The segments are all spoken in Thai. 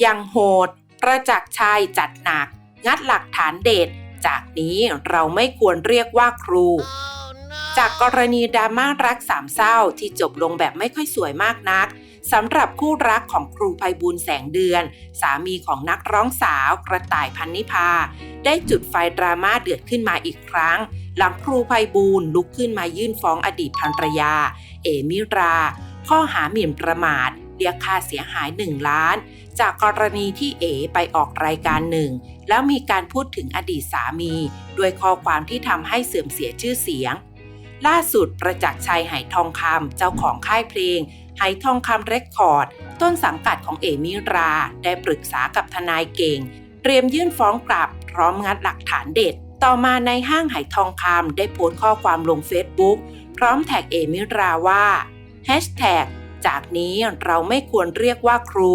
อย่างโหด ประจักษ์ชัยจัดหนัก งัดหลักฐานเด็ด จากนี้เราไม่ควรเรียกว่าครูจากกรณีดราม่ารักสามเศร้าที่จบลงแบบไม่ค่อยสวยมากนักสำหรับคู่รักของครูภัยบูลแสงเดือน สามีของนักร้องสาวกระต่ายพันนิพา ได้จุดไฟดราม่าเดือดขึ้นมาอีกครั้ง หลังครูภัยบูลลุกขึ้นมายื่นฟ้องอดีตภรรยา เอมิรา ข้อหาหมิ่นประมาท เรียกค่าเสียหาย 1 ล้าน จากกรณีที่เอไปออกรายการหนึ่ง แล้วมีการพูดถึงอดีตสามีด้วยข้อความที่ทำให้เสื่อมเสียชื่อเสียง ล่าสุดประจักษ์ชัยไหทองคำเจ้าของค่ายเพลงไหทองคำเรคคอร์ด ต้นสังกัดของเอมิรา ได้ปรึกษากับทนายเก่ง เตรียมยื่นฟ้องกลับ พร้อมงัดหลักฐานเด็ด ต่อมาในห้างไหทองคำได้โพสต์ข้อความลงเฟซบุ๊กพร้อมแท็กเอมิราว่า Hashtag จากนี้เราไม่ควรเรียกว่าครู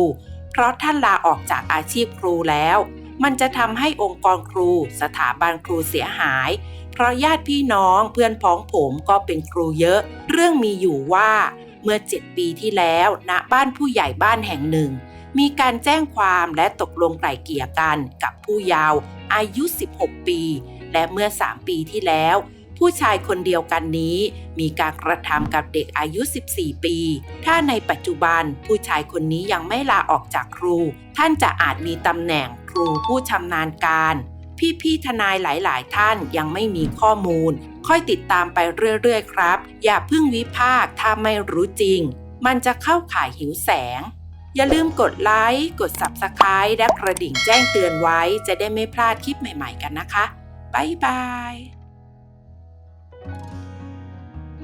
เพราะท่านลาออกจากอาชีพครูแล้ว มันจะทำให้องค์กรครู สถาบันครูเสียหาย เพราะญาติพี่น้องเพื่อนพ้องผมก็เป็นครูเยอะ เรื่องมีอยู่ว่า เมื่อ 7 ปีที่แล้วณบ้านผู้ใหญ่บ้านแห่งหนึ่ง มีการแจ้งความและตกลงไกล่เกลี่ยกันกับผู้ยาวอายุ 16 ปี และเมื่อ 3 ปีที่แล้ว ผู้ชายคนเดียวกันนี้ มีการกระทำกับเด็กอายุ 14 ปี ถ้าในปัจจุบันผู้ชายคนนี้ยังไม่ลาออกจากครู ท่านจะอาจมีตำแหน่งครูผู้ชำนาญการ พี่ๆทนายหลายๆ ท่านยังไม่มีข้อมูล ค่อยติดตามไปเรื่อยๆ ครับ อย่าเพิ่งวิพากษ์ถ้าไม่รู้จริง มันจะเข้าข่ายหิวแสงอย่าลืมกดไลค์ กด Subscribe และกระดิ่งแจ้งเตือนไว้ จะได้ไม่พลาดคลิปใหม่ๆกันนะคะ บ๊ายบาย